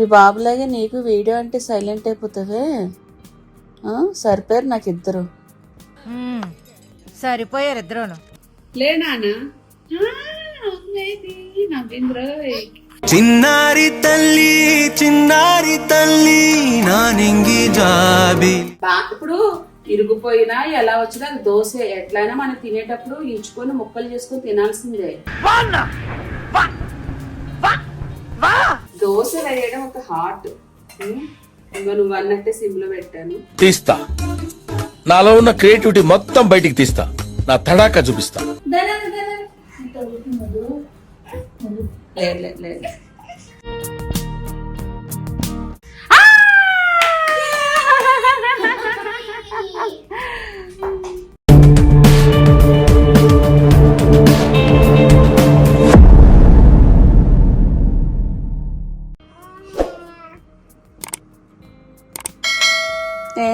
మీ బాబులాగే నీకు వీడియో అంటే సైలెంట్ అయిపోతావే? ఆ? సరిపోయారు నాకు ఇద్దరు. సరిపోయారు ఇద్దరును. లే నాన్న. నవ్వింద్ర చిన్నారి తల్లి చిన్నారి తల్లి నా నింగి జాబి. ఇప్పుడు ఇరుగుపోయినా ఎలా వచ్చినా దోశ. ఎట్లయినా మనం తినేటప్పుడు ఇంచుకొని ముక్కలు చేసుకొని తినాల్సిందే. దోశ వేయడం ఒక హార్ట్. ఇంకా నువ్వు అన్నట్టే సిమ్లో పెట్టాను. తీస్తా. నాలో ఉన్న క్రియేటివిటీ మొత్తం బయటికి తీస్తా. నా తడాక చూపిస్తా. లేదు లేదు లేదు.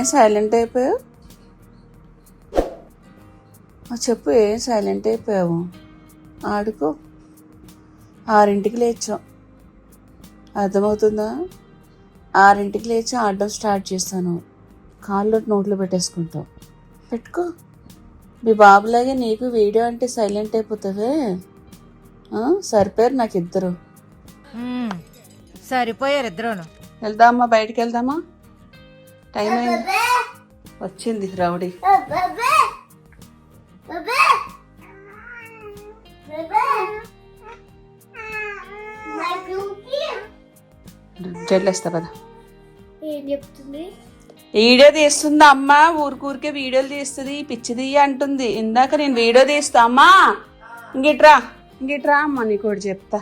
సైలెంట్ అయిపోయావు? చెప్పు ఏం సైలెంట్ అయిపోయావు? ఆడుకో. ఆరింటికి లేచాం అర్థమవుతుందా? ఆరింటికి లేచి ఆడడం స్టార్ట్ చేస్తాను. కాళ్ళు నోట్లో పెట్టేసుకుంటావు. పెట్టుకో. మీ బాబులాగే నీకు వీడియో అంటే సైలెంట్ అయిపోతావే. ఆ? సరిపోయారు నాకు ఇద్దరు. సరిపోయారు ఇద్దరును. వెళ్దామా? బయటికి వెళ్దామా? టైం అయింది. వచ్చింది రౌడీ. జల్లేస్తా పద. ఏం చెప్తుంది? వీడియో తీస్తుంది అమ్మ ఊరికూరికే వీడియోలు తీస్తుంది పిచ్చిది అంటుంది. ఇందాక నేను వీడియో తీస్తా అమ్మా. ఇంగిట్రా ఇంగిట్రా అమ్మ నీకు ఒకటి చెప్తా.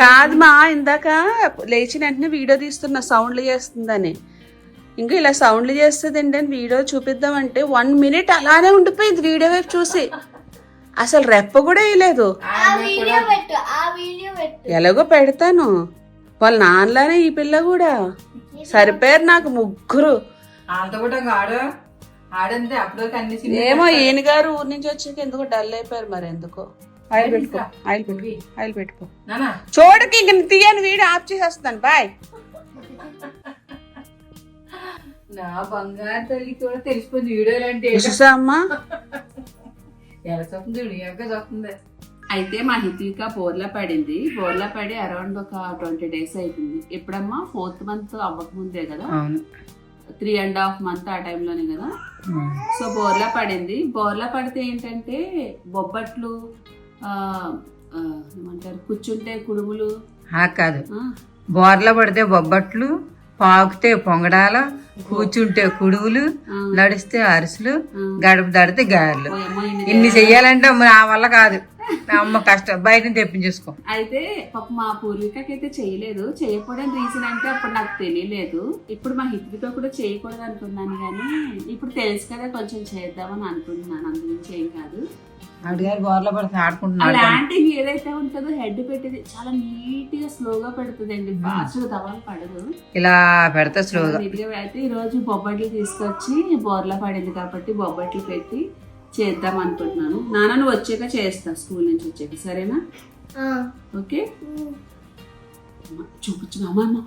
కాదు మా ఇందాక లేచిన వెంటనే వీడియో తీస్తున్న సౌండ్లు చేస్తుందని. ఇంకా ఇలా సౌండ్లు చేస్తుంది ఏంటని వీడియో చూపిద్దామంటే వన్ మినిట్ అలానే ఉండిపోయింది వీడియో వైపు చూసి. అసలు రెప్ప కూడా వేయలేదు. ఆ వీడియో పెట్టు ఆ వీడియో పెట్టు. ఎలాగో పెడతాను. వాళ్ళ నాన్నలానే ఈ పిల్ల కూడా. సరిపోయారు నాకు ముగ్గురు. ఏమో ఈయన గారు ఊరి నుంచి వచ్చాక ఎందుకో డల్ అయిపోయారు మరి ఎందుకో. ఆయిల్ పెట్టుకో ఆయిల్ పెట్టుకో ఆయిల్ పెట్టుకో. నానా? చూడకి ఇంక తీయని వీడియో ఆఫ్ చేసేస్తాను బాయ్ నా బంగారు తల్లికి కూడా తెలిసిపోయింది. వీడియోలు అంటే అమ్మా? ఎలా చూస్తుంది చూస్తుంది. అయితే మా హిత్విక బోర్లా పడింది. బోర్లా పడి అరౌండ్ ఒక ట్వంటీ డేస్ అయిపోయింది. ఎప్పుడమ్మా? ఫోర్త్ మంత్ అవ్వక ముందే కదా? అవును. త్రీ అండ్ హాఫ్ మంత్ ఆ టైంలోనే కదా? సో బోర్లా పడింది. బోర్లా పడితే ఏంటంటే బొబ్బట్లు ఆ, ఆ, ఏమంటారు? కూర్చుంటే కుడుములు. ఆ కాదు. ఆ, బోర్ల పడితే బొబ్బట్లు పాకుతే పొంగడాలు కూర్చుంటే కుడువులు. నడిస్తే అరిసెలు. గడప దాడితే గారెలు. ఓయమ్మో ఇన్ని చెయ్యాలంటే నా వల్ల కాదు. నా అమ్మ కష్టం. బయట తెప్పించేసుకో అయితే పాప మా పూర్వీకకి అయితే చేయలేదు. చేయకపోవడానికి రీజన్ అంటే అప్పుడు నాకు తెలియలేదు. ఇప్పుడు మా హిత్విక కూడా చేయకూడదు అనుకున్నాను కానీ ఇప్పుడు తెలుసు కదా కొంచెం చేద్దామని అనుకుంటున్నాను. అందుగురించి ఏం కాదు. అడిగారు బోర్ల పడితే ఆడుకుంటున్నాడు ల్యాండింగ్ ఏదైతే ఉంటుందో హెడ్ పెట్టేది చాలా నీట్గా స్లోగా పెడుతుందండి. ఫాస్ట్గా దవాలు పడదు. ఇలా పెడతా స్లోగా. అయితే ఈ రోజు బొబ్బట్లు తీసుకొచ్చి బోర్లా పడింది కాబట్టి బొబ్బట్లు పెట్టి చేద్దాం అనుకుంటున్నాను. నాన్న నువ్వు వచ్చాక చేస్తా. స్కూల్ నుంచి వచ్చాక. సరేనా? ఆ, ఓకే? చూపించు అమ్మ.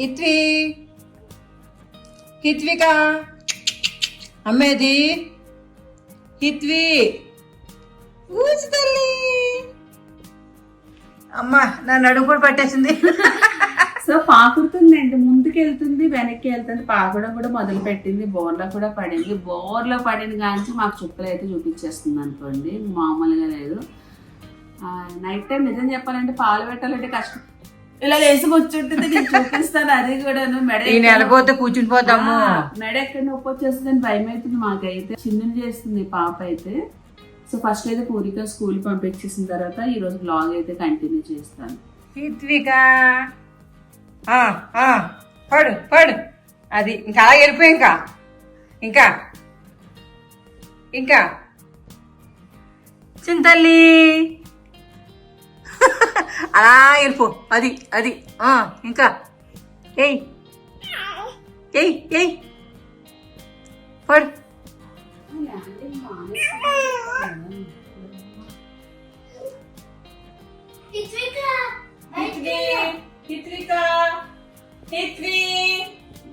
హిత్వి హిత్విక. అమ్మేది. హిత్వి. తల్లి. అమ్మా నా నడుము కూడా పట్టేసింది. సో పాకుడుతుందండి ముందుకు వెళ్తుంది వెనక్కి వెళ్తుంది పాకడం కూడా మొదలు పెట్టింది బోర్లో కూడా పడింది. బోర్లో పడిన కాంచి మాకు చుక్కలు అయితే చూపించేస్తుంది అనుకోండి మామూలుగా లేదు. నైట్ టైం నిజం చెప్పాలంటే పాలు పెట్టాలంటే కష్టం. ఇలా లేసి కూర్చుంటుంది నేను చూపిస్తాను అది కూడాను మెడ ఈ నెలపోతే కూర్చుని పోతాము. మెడ ఎక్కడ నొప్పి వచ్చేస్తుంది అని భయం అవుతుంది మాకైతే. చిన్నది చేస్తుంది పాప అయితే. సో ఫస్ట్ అయితే పూరిక స్కూల్ పంపించేసిన తర్వాత ఈ రోజు బ్లాగ్ అయితే కంటిన్యూ చేస్తాను. హిత్విక! పడు పడు. అది ఇంకా అలా వెళ్ళిపోయి ఇంకా. ఇంకా. ఇంకా. చింతల్లి! అలా వెళ్ళిపో. అది అది. ఆ, ఇంకా. ఏయ్. ఏయ్ ఏయ్. పడు.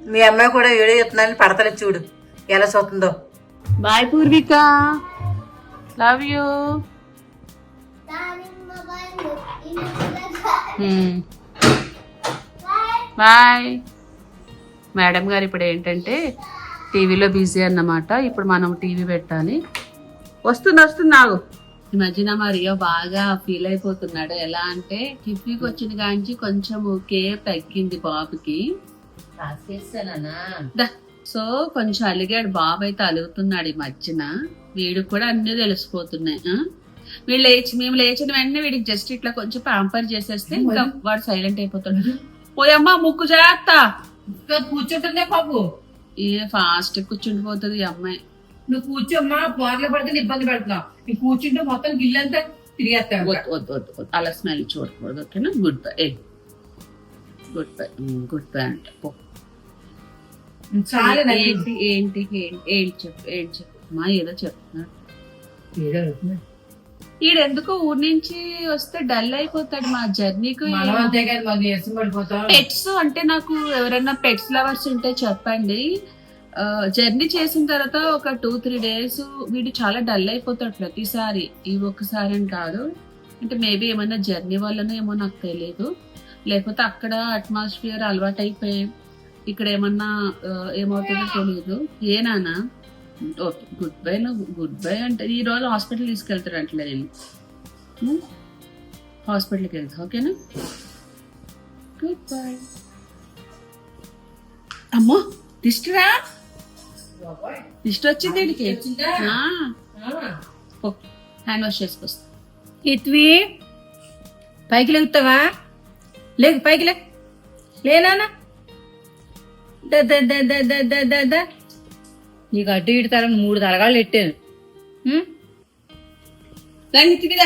మీ అమ్మాయి కూడా వీడియో చెప్తున్నాను పడతలేదు చూడు. ఎలా చూస్తుందో bye Purvika love you bye. Madam గారు ఇప్పుడు ఏంటంటే టీవీలో బిజీ అన్నమాట. ఇప్పుడు మనం టీవీ పెట్టాలి. వస్తుంది వస్తుంది నాకు ఈ మధ్యన మరియో బాగా ఫీల్ అయిపోతున్నాడు. ఎలా అంటే కిఫ్లీకి వచ్చిన కాంచి కొంచెం కేర్ తగ్గింది బాబుకి. దా. సో కొంచెం అలిగాడు. బాబు అయితే అలుగుతున్నాడు ఈ మధ్యన. వీడికి కూడా అన్నీ తెలిసిపోతున్నాయి? వీళ్ళు లేచి మేము లేచిన వెంటనే వీడికి జస్ట్ ఇట్లా కొంచెం ప్యాంపర్ చేసేస్తే ఇంకా వాడు సైలెంట్ అయిపోతాడు. పోయమ్మా ముక్కు జాగ్రత్త. కూర్చుంటుందే బాబు. ఏ ఫాస్ట్ కూర్చుండిపోతుంది ఈ అమ్మాయి. నువ్వు కూర్చోమ్మా బోర్లు పడితే ఇబ్బంది పెడుతున్నావు నువ్వు కూర్చుంటే మొత్తం గిల్లంతా తిరిగేస్తావు వద్దు వద్దు వద్దు వద్దు. అలా స్మెల్ చూడకూడదు ఓకేనా? గుడ్ బై ఏ గుడ్ బై గుడ్ బై అంటే. పో. చాలా ఏంటి ఏంటి ఏంటి చెప్పు ఏంటి చెప్పు? మా ఏదో చెప్తున్నాడు ఈడెందుకో ఊరి నుంచి వస్తే డల్ అయిపోతాడు మా జర్నీకి. పెట్స్ అంటే నాకు ఎవరైనా పెట్స్ లవర్స్ ఉంటే చెప్పండి. జర్నీ చేసిన తర్వాత ఒక టూ త్రీ డేస్ వీడు చాలా డల్ అయిపోతాడు ప్రతిసారి. ఈ ఒక్కసారి అని కాదు. అంటే మేబీ ఏమైనా జర్నీ వల్లనో ఏమో నాకు తెలియదు లేకపోతే అక్కడ అట్మాస్ఫియర్ అలవాటు అయిపోయి ఇక్కడ ఏమన్నా ఏమవుతుందో తెలియదు ఏ నానా okay good bye good bye అంటే ఈ రోజు హాస్పిటల్ తీసుకెళ్తాడు అంటలే నేను హాస్పిటల్కి వెళ్తా ఓకేనా? Good bye. అమ్మో దిష్టిరా? దిష్టి వచ్చింది వీడికి హ్యాండ్ వాష్ చేసుకొస్తా. ఇత్వి పైకి లేగుతావా? లేకు పైకి లే. లేనా నీకు అడ్డు ఇటు తల మూడు తలగాళ్ళు పెట్టాను? దాన్ని తిరిగా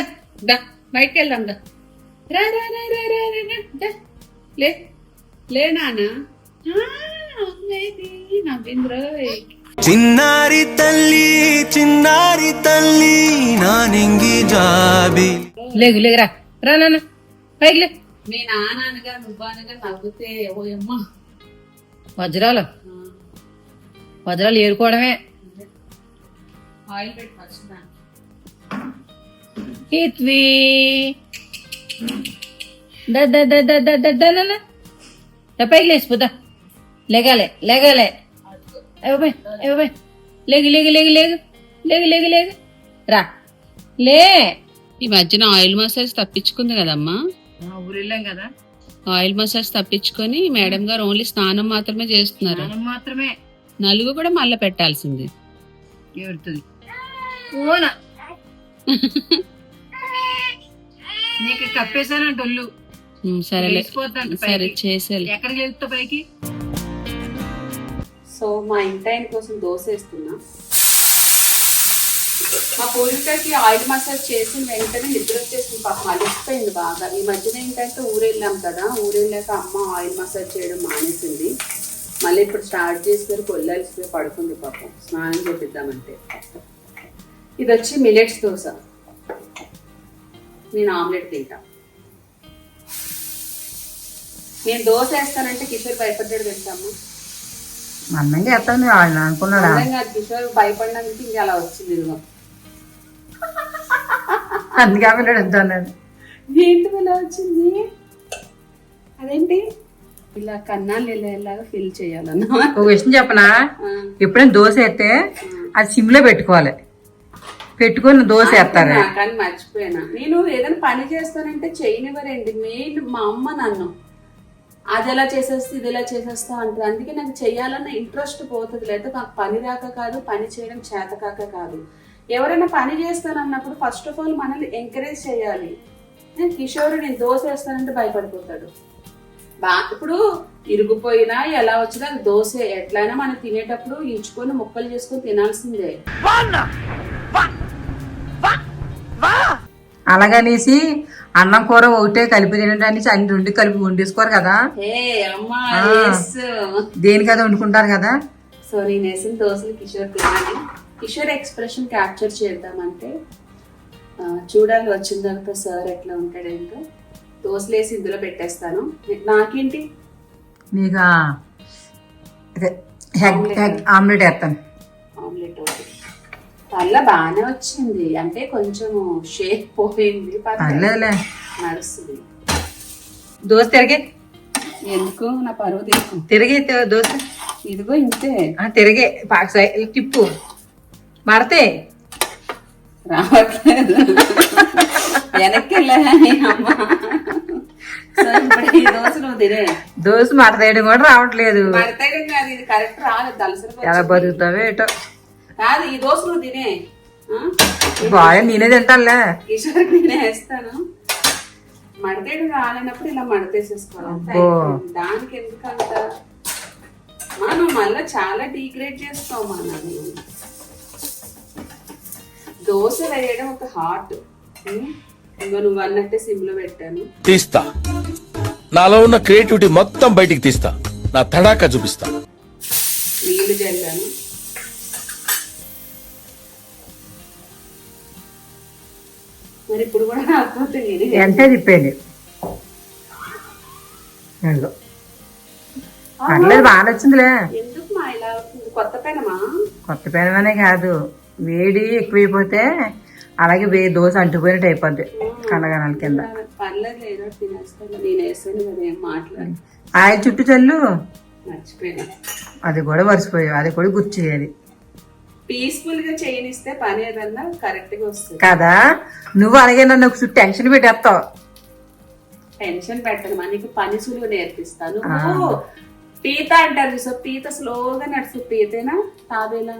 దా బయటకు వెళ్దాం దా. రా రా రా రా రా రా, రా దా. లే లే నానా నవ్వింద్రోయ్ చిన్నారి తల్లి చిన్నారి తల్లి నా నింగి జాబి. లేగు లేగురా రా. నాన్న పైకి లే. మీ నాన్న అనగా నువ్వు అనగా నవ్వుతే ఓయమ్మ. వజ్రాలు. వజ్రాలు ఏరుకోవడమే. ఆయిల్. దా పైకి లేచిపోతా లేగాలే లేగాలే. అయ్యో అయ్యో లేగు లేగు లేగు లేగు. లేగు లేగు లేగు. రా. లే. ఈ మధ్యన ఆయిల్ మసాజ్ తప్పించుకుంది కదమ్మా. ఊరిల్లాం కదా. ఆయిల్ మసాజ్ తప్పించుకొని మేడం గారు ఓన్లీ స్నానం మాత్రమే చేస్తున్నారు. మాత్రమే. నలుగు కూడా మళ్ళీ పెట్టాల్సింది. ఏడుతుంది. ఓనా నీకు కప్పేశానంట ఒళ్ళు ఉమ్, సరేలే. లేచిపోతాను సరే పైకి. చేసేలే. ఎక్కడికి పైకి? సో మా ఇంటాయన కోసం దోశ వేస్తున్నా. మా పూర్వికకి ఆయిల్ మసాజ్ చేసిన వెంటనే నిద్ర వచ్చేసింది. పాపం అలిసిపోయింది బాగా. ఈ మధ్యన ఏంటంటే ఊరెళ్ళాం కదా. ఊరెళ్ళాక అమ్మ ఆయిల్ మసాజ్ చేయడం మానేసింది. మళ్ళీ ఇప్పుడు స్టార్ట్ చేసేసరికి ఒళ్ళాల్సిపోయి పడుకుంది పాపం. స్నానం చేపిద్దామంటే. ఇది వచ్చి మిలెట్స్ దోశ. నేను ఆమ్లెట్ తింటా. నేను దోశ వేస్తానంటే కిషోర్ భయపడ్డాడు ఎత్తాను ఆయన అనుకున్నాడా? కిషోర్ భయపడినందుకు ఇంకా అలా వచ్చింది ఇదిగో. అందుకే పిల్లడు ఎంత అన్నాడు. ఏంటి ఇలా వచ్చింది? అదేంటి? ఇలా కన్నాలు వెళ్ళేలాగా ఫిల్ చేయాలన్నమాట. ఒక విషయం చెప్పనా? ఎప్పుడైనా దోశ వేస్తే అది సిమ్లో పెట్టుకోవాలి. పెట్టుకొని దోశ వేస్తారు. కానీ మర్చిపోయాను? నేను ఏదైనా పని చేస్తానంటే చేయనివ్వరండి. మెయిన్ మా అమ్మ నన్ను. అది ఎలా చేసేస్తే ఇది ఎలా చేసేస్తా అంటారు అందుకే నాకు చేయాలన్న ఇంట్రెస్ట్ పోతుంది. లేదా నాకు పని రాక కాదు పని చేయడం చేత కాక కాదు. ఎవరైనా పని చేస్తానన్నప్పుడు ఫస్ట్ ఆఫ్ ఆల్ మనల్ని ఎంకరేజ్ చేయాలి. నేను కిషోర్ నేను దోశ వేస్తానంటే భయపడిపోతాడు. బా ఇప్పుడు ఇరుగుపోయినా ఎలా వచ్చినా అది దోశ ఎట్లయినా మనం తినేటప్పుడు ఇంచుకొని ముక్కలు చేసుకొని తినాల్సిందే. అలాగనేసి అన్నం కూర ఒకటే కలిపి తినడానికి అన్ని రెండు కలిపి వండేసుకోరు కదా. yes. దేనికదా వండుకుంటారు కదా? సో నేను వేసిన దోశలు కిషోర్ తినాలి. కిషోర్ ఎక్స్ప్రెషన్ క్యాప్చర్ చేద్దామంటే చూడాలి వచ్చిన తర్వాత సార్ ఎట్లా ఉంటాడేంటో. దోశలు వేసి ఇందులో పెట్టేస్తాను. నాకేంటి? నీకు అదే ఆమ్లెట్ వేస్తాను. ఆమ్లెట్ పళ్ళ బాగానే వచ్చింది. అంటే కొంచెం షేప్ పోయింది. నడుస్తుంది. దోశ తిరిగి. ఎందుకు? నా పరువు తీసుకో. తిరిగి దోశ. ఇదిగో ఇంతే. ఆ, తిరిగి. తిప్పు మడతే. రావట్లేదు. వెనక్కి వెళ్ళా అమ్మ. దోశ మడతేయడం కూడా రావట్లేదు. ఎలా బతుకుతావో ఏటో. కాదు ఈ దోశ నువ్వు తినే? బాగా నేనే తింటానులే. ఈశ్వరికి నేనే వేస్తాను. మడతేడు రాలేనప్పుడు ఇలా మడతేసేసుకోవాలి అంతే. దానికి ఎందుకంత మనం మళ్ళీ చాలా డీగ్రేడ్ చేస్తాం మనం దోశ వేయడం ఒక హార్ట్ నువ్వు అన్నట్టే సిమ్లో పెట్టాను. తీస్తా. నాలో ఉన్న క్రియేటివిటీ మొత్తం బయటికి తీస్తా. నా తడాకా చూపిస్తా. నీళ్ళు జల్లాను మరి ఇప్పుడు కూడా రాకపోతే ఎంతే. పర్లేదు బాగా వచ్చిందిలే ఎందుకు మా ఇలా అవుతుంది? కొత్త పెనమా? కొత్త పెనమనే కాదు. వేడి ఎక్కువైపోతే అలాగే వే దోశ అంటుపోయినట్టు అయిపోద్ది కండగనాల కింద. ఆయిల్ చుట్టూ చల్లు? అది కూడా మర్చిపోయావు అది కూడా గుర్తు చేయాలి. పీస్ఫుల్గా చేయనిస్తే పని ఏదన్నా కరెక్ట్గా వస్తుంది. కదా నువ్వు అలాగే నన్ను ఒక టెన్షన్ పెట్టేస్తావు. టెన్షన్ పెట్టను మా నీకు పని సులువు నేర్పిస్తాను. పీత అంటారు సో పీత స్లోగా నడుస్తుంది. పీతేనా? తాబేలా?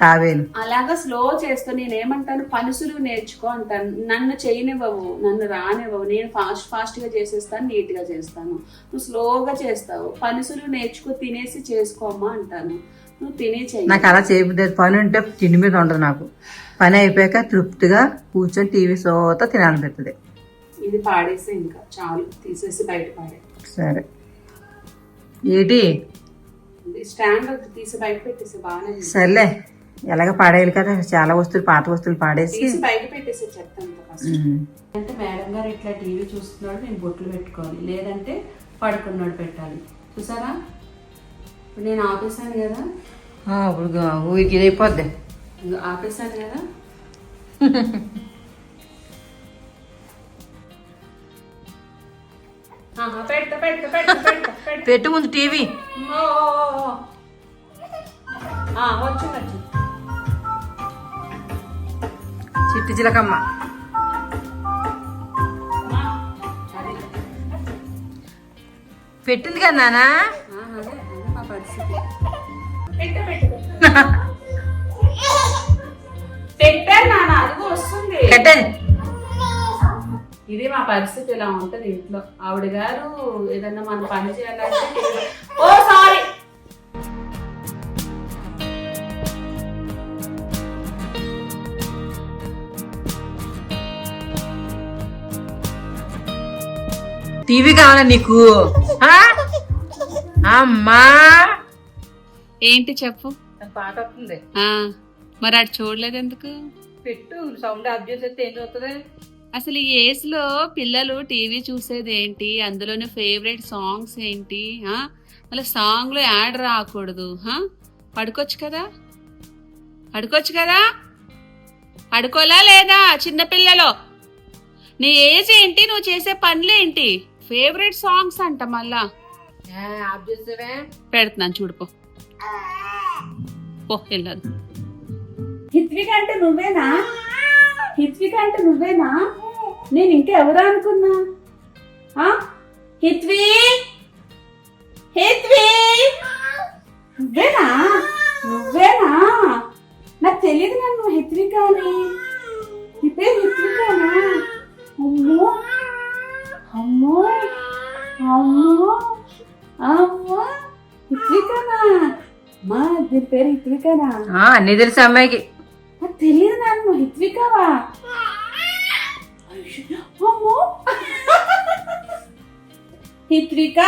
తావేలు అలాగా స్లో చేస్తూ నేనేమంటాను పని సులువు నేర్చుకో అంటాను. నన్ను చేయనివ్వవు నన్ను రానివ్వవు. నేను ఫాస్ట్ ఫాస్ట్గా చేసేస్తాను నీట్గా చేస్తాను. నువ్వు స్లోగా చేస్తావు. పని సులువు నేర్చుకో తినేసి చేసుకోమ్మా అంటాను. నువ్వు తినే నాకు అలా చేయబుద్ది పని ఉంటే తిండి మీద ఉండదు నాకు. పని అయిపోయాక తృప్తిగా కూర్చొని టీవీ సోత తినాలనిపిస్తుంది ఇది పాడేసి ఇంకా చాలు. తీసేసి బయట పాడే. సరే. ఏంటి? స్టాండ్ తీసి బయట పెట్టేసి బాగానే. సర్లే. ఎలాగ పాడేయాలి కదా? చాలా వస్తువులు పాత వస్తువులు పాడేసి. బయట పెట్టేసి. అంటే మేడం గారు ఇట్లా టీవీ చూస్తున్నాడు నేను బొట్లు పెట్టుకోవాలి. లేదంటే పడుకున్నాడు పెట్టాలి. చూసారా? ఇప్పుడు నేను ఆపేసాను కదా. ఆ, ఇప్పుడు ఊరికి అయిపోద్ది. ఆపేసాను కదా. పెట్టు పెట్టు పెట్టు పెట్టు పెట్టు. పెట్టు ముందు టీవీ. వచ్చింది చిట్టి పెట్టాను నాన్న కదా వస్తుంది ఇది మా పరిస్థితి ఇలా ఉంటది ఇంట్లో. ఆవిడ గారు ఏదన్నా మనం పని చేయాలంటే ఓ సారీ టీవీ కావాలా నీకు? అమ్మా! ఏంటి చెప్పు? పాట వస్తుంది. మరి అటు చూడలేదు ఎందుకు? పెట్టు సౌండ్ ఆఫ్ చేసేస్తే ఏం చూస్తుంది అసలు ఈ ఏజ్లో పిల్లలు టీవీ చూసేది ఏంటి అందులోని ఫేవరెట్ సాంగ్స్ ఏంటి? మళ్ళీ సాంగ్లో యాడ్ రాకూడదు? పడుకోవచ్చు కదా? పడుకోవచ్చు కదా? పడుకోలా లేదా చిన్నపిల్లలో నీ ఏజ్ ఏంటి? నువ్వు చేసే పనులేంటి? ఫేవరెట్ సాంగ్స్ అంట మళ్ళా. పెడుతున్నాను చూడుపో పో. వెళ్ళదు. హిత్విక అంటే నువ్వేనా? హిత్విక అంటే నువ్వేనా? నేను ఇంకా ఎవరు అనుకున్నా? ఆ? హిత్వి? హిత్వి? నువ్వేనా? నువ్వేనా? నాకు తెలియదు నన్ను హిత్విక అని. దీని పేరు హిత్వికనా అన్ని తెలుసు అమ్మాయికి తెలియదు నన్ను హిత్వికవా Hitvika!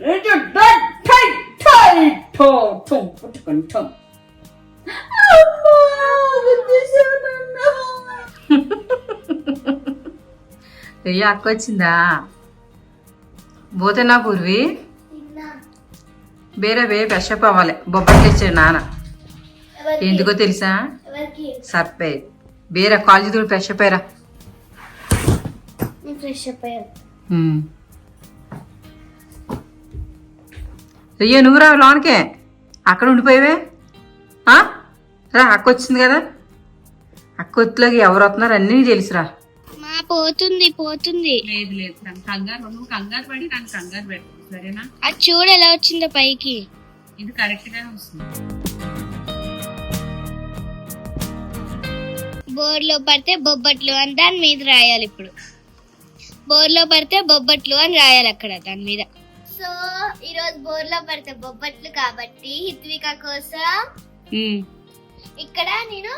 It's a dead tight, tight, to, to. కొంచెం అయ్యో అక్క వచ్చిందా పోతే నా పూర్వి? వేరే ఫ్రెషప్ అవ్వాలి. బొబ్బట్లు తెచ్చాడు నాన్న. ఎందుకో తెలుసా? సర్పే. వేరే కాలేజీ అయ్యరా. నేను ఫ్రెష్ అప్ అయ్యాను అయ్యో నువ్వు రా లోనకే. అక్కడ ఉండిపోయావే? రా అక్క వచ్చింది కదా. అక్క వచ్చేలాగా ఎవరు వస్తున్నారు అన్నీ తెలుసురా. పోతుంది పోతుంది. లేదు లేదు. నన్ను కంగారు నువ్వు కంగారు పడి నన్ను కంగారు పెట్టు సరేనా? అది చూడు ఎలా వచ్చిందో పైకి. ఇది కరెక్ట్ గానే వస్తుంది. బోర్లో పడితే బొబ్బట్లు అని దాని మీద రాయాలి ఇప్పుడు. బోర్లో పడితే బొబ్బట్లు అని రాయాలి అక్కడ దాని మీద. సో ఈరోజు బోర్లో పడితే బొబ్బట్లు కాబట్టి హిత్విక కోసం ఇక్కడ నేను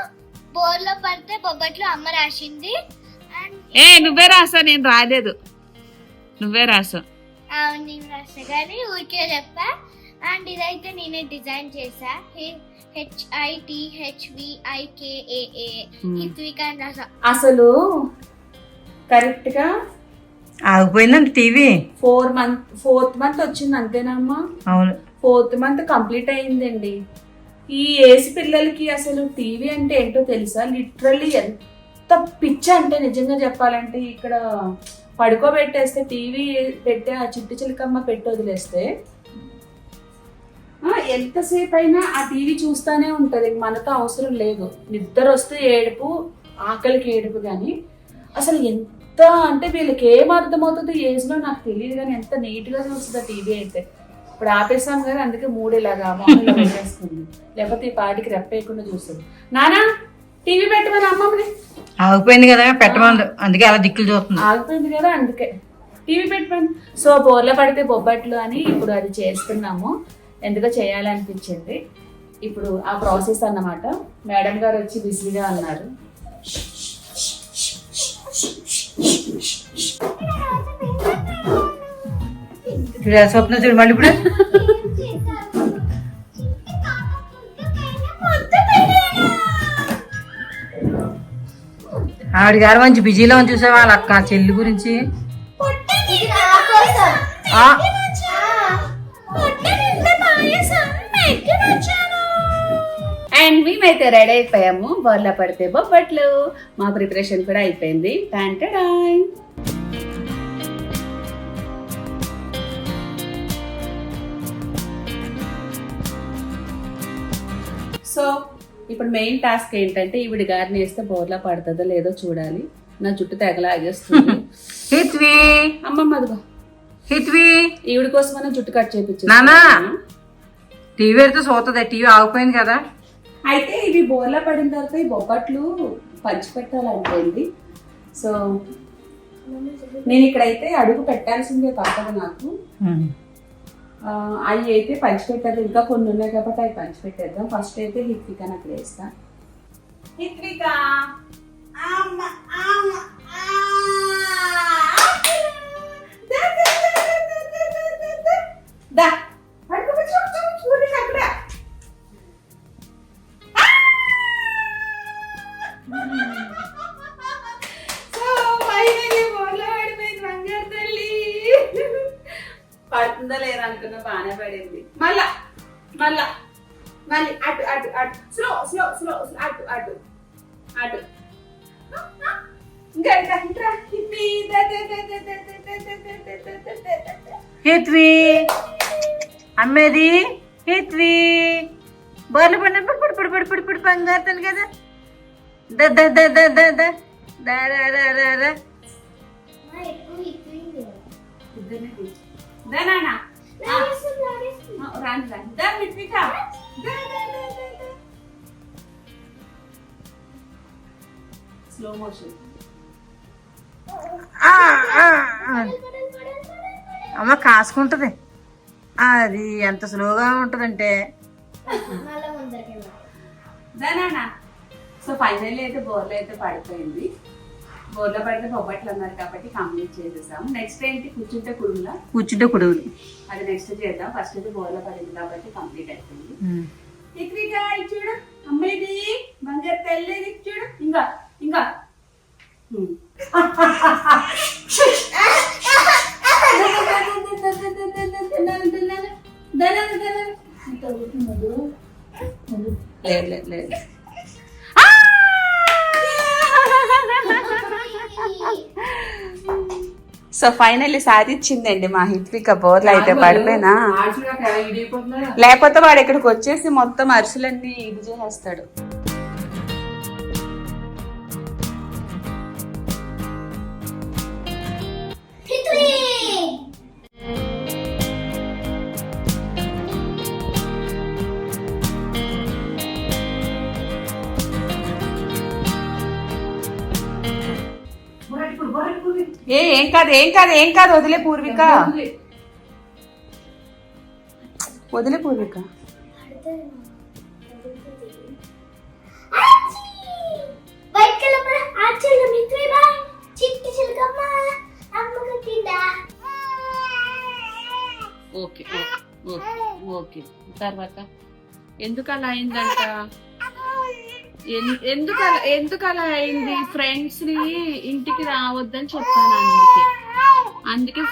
బోర్లో పడితే బొబ్బట్లు అమ్మ రాసింది. ఏ నువ్వే రాసా నేను రాలేదు. నువ్వే రాసా. అవును నేను రాసా కానీ ఊరికే చెప్పా. అండ్ ఇదైతే నేనే డిజైన్ చేసా. రాసా. అసలు కరెక్ట్గా ఆగిపోయిందండి TV. Four month fourth month వచ్చింది అంతేనమ్మా అవును. ఫోర్త్ మంత్ కంప్లీట్ అయిందండి ఈ ఏజ్ పిల్లలకి అసలు టీవీ అంటే ఏంటో తెలుసా? లిటరల్లీ ఎంత పిచ్చి అంటే నిజంగా చెప్పాలంటే ఇక్కడ పడుకోబెట్టేస్తే టీవీ పెట్టే ఆ చిట్టు చిలకమ్మ పెట్టి వదిలేస్తే ఆ, ఎంతసేపు అయినా ఆ టీవీ చూస్తానే ఉంటుంది. మనతో అవసరం లేదు. నిద్ర వస్తే ఏడుపు ఆకలికి ఏడుపు కానీ అసలు ఎంత అంటే వీళ్ళకి ఏం అర్థమవుతుందో ఏజ్లో నాకు తెలియదు కానీ ఎంత నీట్గా చూస్తుంది టీవీ అయితే. ఇప్పుడు ఆపేసాం కానీ అందుకే మూడు ఇలాగా మామూలుగా పెట్టేస్తుంది. లేకపోతే ఈ పాటికి రెప్పేయకుండా చూస్తుంది. నానా టీవీ పెట్టమని అమ్మమ్మని? ఆగిపోయింది కదా పెట్టమంది. అందుకే అలా దిక్కులు చూస్తుంది ఆగిపోయింది కదా అందుకే. టీవీ పెట్టమని. సో బోర్ల పడితే బొబ్బట్లు అని ఇప్పుడు అది చేస్తున్నాము. ఎందుకో చేయాలనిపించింది. ఇప్పుడు ఆ ప్రాసెస్ అన్నమాట. మేడం గారు వచ్చి బిజీగా అన్నారు చూడు స్వప్న చూడు మళ్ళీ ఇప్పుడు. ఆవిడ గారు మంచి బిజీలో ఉంది చూసావా వాళ్ళ అక్క చెల్లి గురించి. అండ్ మేమైతే రెడీ అయిపోయాము. బోర్ల పడితే బొబ్బట్లు. మా ప్రిపరేషన్ కూడా అయిపోయింది. టాంటడాయ్. సో ఇప్పుడు మెయిన్ టాస్క్ ఏంటంటే ఈవిడ గారిని వేస్తే బోర్లా పడుతుందో లేదో చూడాలి. నా జుట్టు తెగలాగేస్తుంది హిత్వి! అమ్మమ్మ అదిగో. హిత్వి! ఈవిడ కోసమైనా జుట్టు కట్ చేపించు. నానా! టీవీ పెడితే చూస్తుంది టీవీ ఆగిపోయింది కదా. అయితే ఇవి బోర్లా పడిన తర్వాత ఈ బొబ్బట్లు పంచిపెట్టాలంటేంది సో నేను ఇక్కడైతే అడుగు పెట్టాల్సిందే తప్పదు నాకు. అవి అయితే పంచిపెట్టారు. ఇంకా కొన్ని ఉన్నాయి కాబట్టి అవి పంచిపెట్టేద్దాం. ఫస్ట్ అయితే హిత్విక నాకు వేస్తా. హిత్విక. ఏమేది హిత్వి బర్లు పడినప్పుడు పుడు పుడు పుడు పుడు పుడు పంగారుతాను కదా. ద ద ద ద ద ద. స్లో మోషన్ అమ్మ కాసుకుంటుంది. అది ఎంత స్లోగా ఉంటదంటే. సో ఫైనల్లీ అయితే బోర్లో అయితే పడిపోయింది. బోర్లో పడితే బొబ్బట్లు అన్నారు కాబట్టి కంప్లీట్ చేసేసాం నెక్స్ట్ ఏంటి? కూర్చుంటే కుడుములా కూర్చుంటే కుడుగులు అది నెక్స్ట్ చేద్దాం. ఫస్ట్ అయితే బోర్లో పడింది కాబట్టి కంప్లీట్ అయిపోయింది. ఇది చూడు. అమ్మాయిది. బంగారు తల్లిది చూడు. ఇంకా ఇంకా. హ్మ్. లేదు లేదు లేదు సో ఫైనల్లీ సాధించిందండి మా హిత్విక బోర్లు అయితే పడిపోయినా. లేకపోతే వాడు ఇక్కడికి వచ్చేసి మొత్తం అరిసెలన్నీ ఇది చేసేస్తాడు. ఏ ఏం కాదు ఏం కాదు ఏం కాదు వదిలే పూర్విక. వదిలే పూర్విక. Okay okay okay. తర్వాత? ఎందుకు అలా అయిందంట? ఎందుకు అలా ఎందుకు అలా అయింది? ఫ్రెండ్స్ని ఇంటికి రావద్దని చెప్పాను అందుకే. అందుకే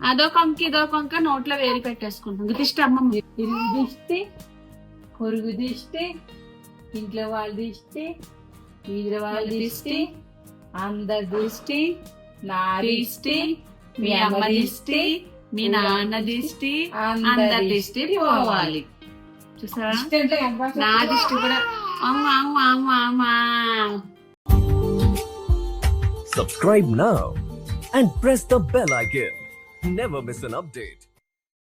అదో కొంక ఇదో కొంక నోట్లో వేరి పెట్టేసుకుంటాం. దిష్టి అమ్మమ్మ ఇల్లు దిష్టి పొరుగు దిష్టి ఇంట్లో వాళ్ళ దిష్టి వీధి వాళ్ళ దిష్టి అందరి దిష్టి నా దిష్టి మీ అమ్మ దిష్టి మీ నాన్న దిష్టి అందరి దిష్టి పోవాలి. చూసారా నా దిష్టి కూడా అమ్మ అమ్మ అమ్మ అమ్మ Subscribe now and press the bell icon. Never miss an update.